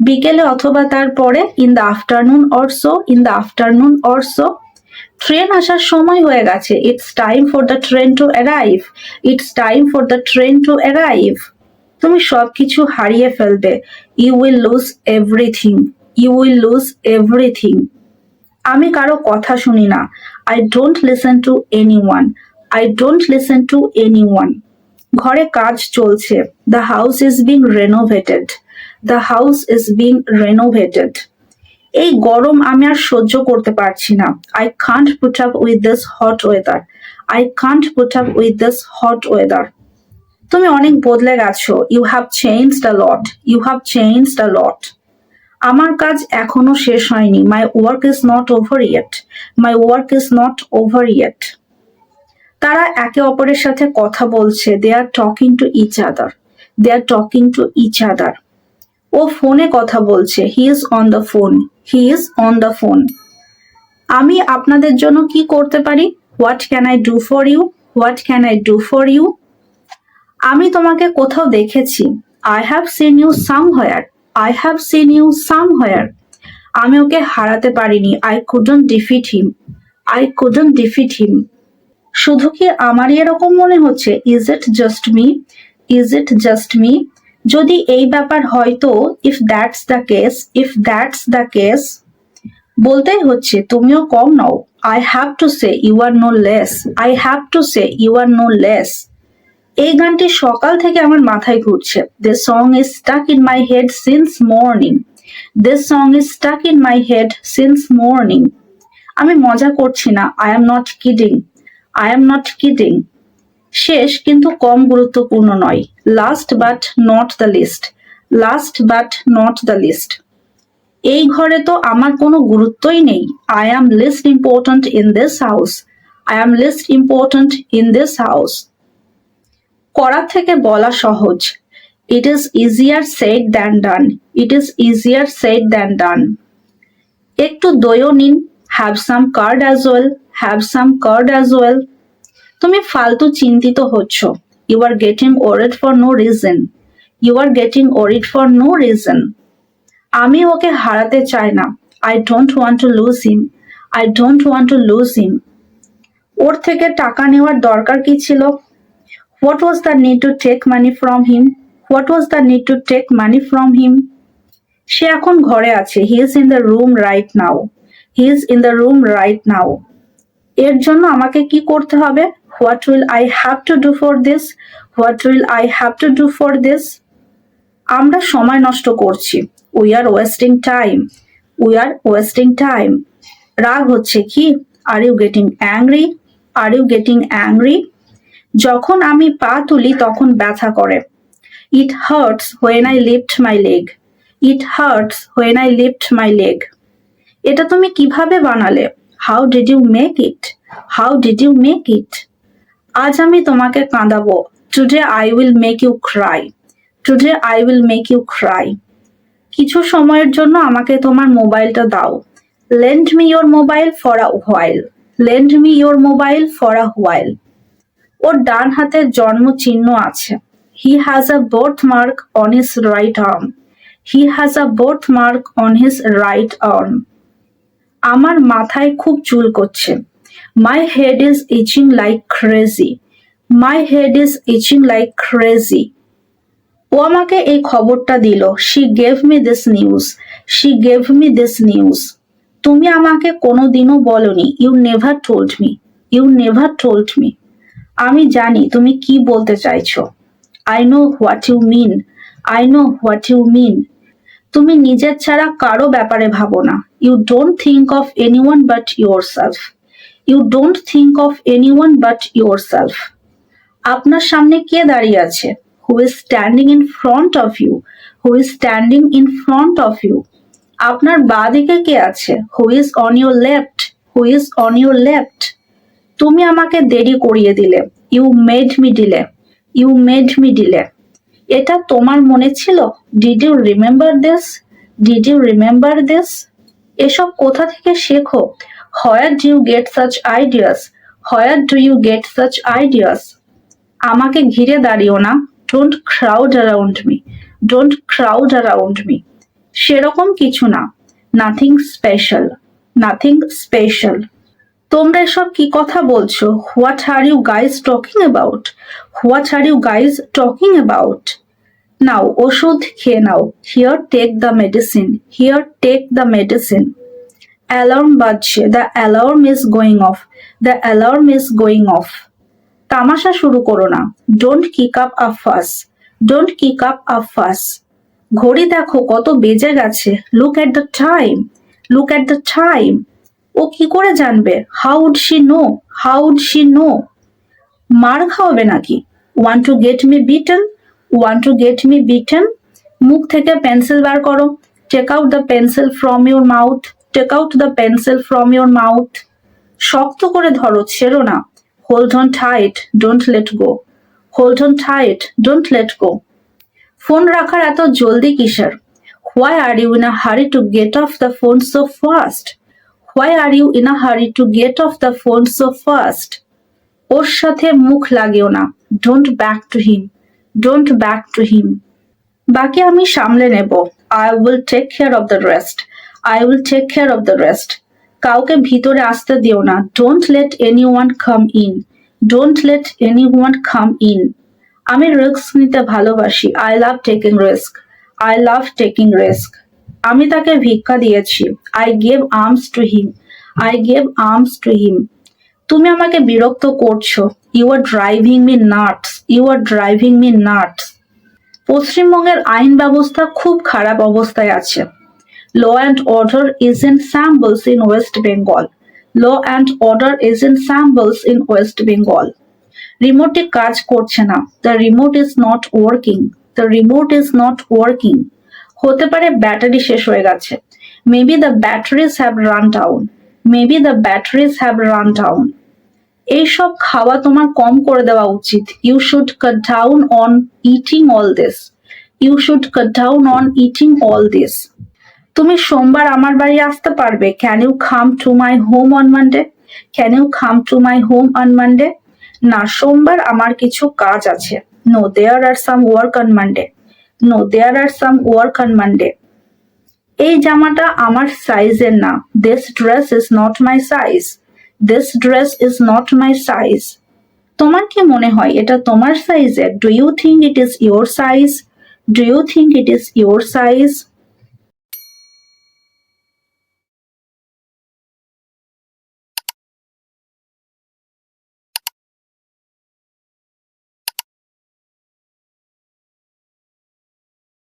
বিকেলে অথবা তারপরে in the afternoon or so in the afternoon or so train আসার সময় হয়ে গেছে। It's time for the train to arrive it's time for the train to arrive তুমি সবকিছু হারিয়ে ফেলবে। You will lose everything you will lose everything আমি কারও কথা শুনি না। I don't listen to anyone I don't listen to anyone ঘরে কাজ চলছে। The house is being renovated the house is being renovated এই গরম আমি আর সহ্য করতে পারছি না। I can't put up with this hot weather I can't put up with this hot weather তুমি অনেক বদলে গেছো। You have changed the lot you have changed a lot আমার কাজ এখনও শেষ হয়নি। My work is not over yet my work is not over yet তারা একে অপরের সাথে কথা বলছে। They are talking to each other they are talking to each other ও ফোনে কথা বলছে। He is on the phone he is on the phone আমি আপনাদের জন্য কি করতে পারি? What can I do for you what can I do for you আমি তোমাকে কোথাও দেখেছি। I have seen you somewhere I have seen you somewhere আমি ওকে হারাতে পারিনি। I couldn't defeat him I couldn't defeat him শুধু কি আমারই এরকম মনে হচ্ছে? Is it just me is it just me যদি এই ব্যাপার হয়তো if that's the case if that's the case বলতেই হচ্ছে, তুমিও কম নও। I have to say you are no less I have to say you are no less এই গানটি সকাল থেকে আমার মাথায় ঘুরছে। This song is stuck in my head since morning this song is stuck in my head since morning আমি মজা করছি না। I am not kidding I am not kidding শেষ কিন্তু কম গুরুত্বপূর্ণ নয়। Last but not the least last but not the least এই ঘরে তো আমার কোনো গুরুত্বই নেই। I am least important in this house I am least important in this house করা থেকে বলা সহজ। It is easier said than done it is easier said than done একটু দইও নিন have some curd as well have some curd as well তুমি ফালতু চিন্তিত হচ্ছ। You are getting worried for no reason you are getting worried for no reason আমি ওকে হারাতে চাই না। I don't want to lose him I don't want to lose him ওর থেকে টাকা নেওয়ার দরকার কি ছিল? What was the need to take money from him what was the need to take money from him সে এখন ঘরে আছে। He is in the room right now he is in the room right now এর জন্য আমাকে কি করতে হবে? What will I have to do for this what will I have to do for this আমরা সময় নষ্ট করছি। We are wasting time we are wasting time রাগ হচ্ছে কি? Are you getting angry are you getting angry যখন আমি পা তুলি, তখন ব্যথা করে। It hurts when I lift my leg it hurts when I lift my leg এটা তুমি কীভাবে বানালে? How did you make it how did you make it আজ আমি তোমাকে কাঁদাবো। Today I will make you cry today I will make you cry কিছু সময়ের জন্য আমাকে তোমার মোবাইলটা দাও। Lend me your mobile for a while lend me your mobile for a while ওর ডান হাতে জন্ম চিহ্ন আছে। He has a birthmark on his right arm he has a birthmark on his right arm আমার মাথায় খুব চুল করছে। My head is itching like crazy my head is itching like crazy ও আমাকে এই খবরটা দিল। She gave me this news she gave me this news তুমি আমাকে কোনোদিনও বলনি। You never told me you never told me আমি জানি তুমি কি বলতে চাইছো। I know what you mean I know what you mean তুমি নিজের ছাড়া কারও ব্যাপারে ভাবো না। You don't think of any but yourself you don't think of anyone but yourself আপনার সামনে কে দাঁড়িয়ে আছে? Who is standing in front of you who is standing in front of you আপনার বাঁ দিকে কে আছে? Who is on your left who is on your left তুমি আমাকে দেরি করিয়ে দিলে। You made me delay you made me delay এটা তোমার মনে ছিল? Did you remember this did you remember this এসব কোথা থেকে শেখো? Where do you get such ideas where do you get such ideas আমাকে ঘিরে দাঁড়িও না। Don't crowd around me don't crowd around me সেরকম কিছু না। নাথিং স্পেশাল নাথিং স্পেশাল তোমরা এসব কি কথা বলছো? What are you guys talking about what are you guys talking about নাও, ওষুধ খেয়ে নাও। Here take the medicine here take the medicine alarm বাজছে। The alarm is going off the alarm is going off তামাশা শুরু করো না। Don't kick up a fuss don't kick up a fuss ঘড়ি দেখো, কত বেজে গেছে। Look at the time look at the time ও কি করে জানবে? How would she know how would she know মার খাওয়াবে নাকি? Want to get me beaten want to get me beaten মুখ থেকে পেন্সিল বার করো। Take out the pencil from your mouth take out the pencil from your mouth শক্ত করে ধরো, ছেড়ো না। Hold on tight don't let go hold on tight don't let go phone রাখার এত জলদি কিসের? Why are you in a hurry to get off the phone so fast why are you in a hurry to get off the phone so fast ওর সাথে মুখ লাগিও না। Don't back to him don't back to him বাকি আমি সামলে নেব। I will take care of the rest I will take care of the rest কাউকে ভিতরে আসতে দিও না। Don't let anyone come in don't let anyone come in আমি রিস্ক নিতে ভালোবাসি। I love taking risk I love taking risk আমি তাকে ভিক্ষা দিয়েছি। I gave alms to him I gave alms to him তুমি আমাকে বিরক্ত করছ। You are driving me nuts you are driving me nuts পশ্চিমবঙ্গের আইন ব্যবস্থা খুব খারাপ অবস্থায় আছে। Law and order is in shambles in West Bengal law and order is in shambles in West Bengal রিমোটে কাজ করছে না। The remote is not working the remote is not working হতে পারে ব্যাটারি শেষ হয়ে গেছে। Maybe the batteries have run down maybe the batteries have run down এইসব খাওয়া তোমার কম করে দেওয়া উচিত। You should cut down on eating all this you should cut down on eating all this তুমি সোমবার আমার বাড়ি আসতে পারবে। Can you come to my home on Monday can you come to my home on Monday না, সোমবার আমার কিছু কাজ আছে। No there are some work on Monday no there are some work on Monday এই জামাটা আমার সাইজের না। This dress is not my size this dress is not my size তোমার কি মনে হয়, এটা তোমার সাইজের do you think it is your size do you think it is your size